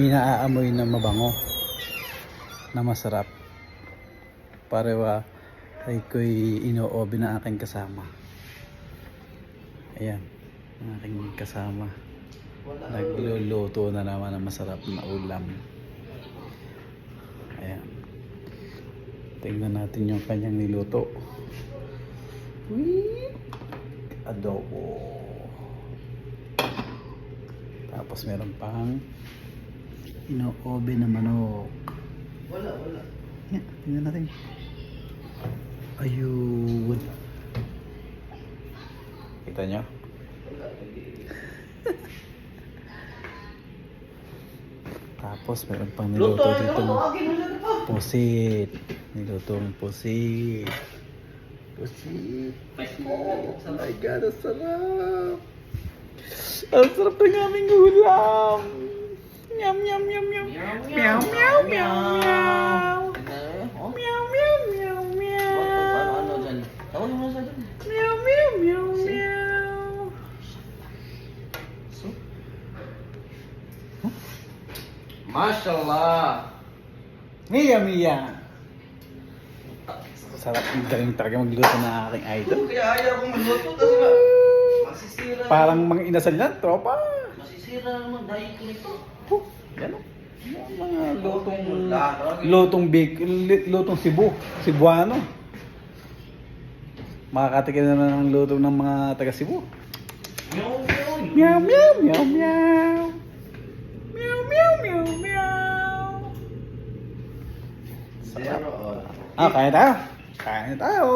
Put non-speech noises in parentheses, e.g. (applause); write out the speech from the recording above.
May na mabango na masarap. Parewa ay ko'y inoobi na aking kasama. Ayan, ang aking kasama. Nagluluto na naman ng masarap na ulam. Ayan. Tingnan natin yung kanyang niluto. Whee! Adobo. Tapos meron pang inoobe na manok. Wala, wala. Yan, tingnan natin. Ayun. Kita nyo? (laughs) Tapos meron pang Luto, niluto ano? dito. Mo na pa. Pusit. Nilutong pusit. Pusit. Oh my God, ang sarap. Ang sarap ng aming ulam. Yum, yum, yum, yum. Meow, meow, meow, meow. Oh? Meow, meow, meow, Ano, meow. ano dyan? Tawagin mo na sa dyan. Meow, meow, meow, meow. Mashallah. Mia, Mia. Sarap yung galing talaga magluto ng aking idol. Kaya ayaw kong magluto kasi nga. Masisira. Parang mga inasal yan, tropa. Masisira naman dahil ko nito. Huh, yan o. Yung Mga lutong, lutong big, lutong Cebu, Cebuano. Makakatikin na naman ng luto ng mga taga Cebu. Meow, meow. Meow, meow, meow, meow. Meow, meow, meow. Zero. oh. Ah, kaya tayo. Kaya tayo.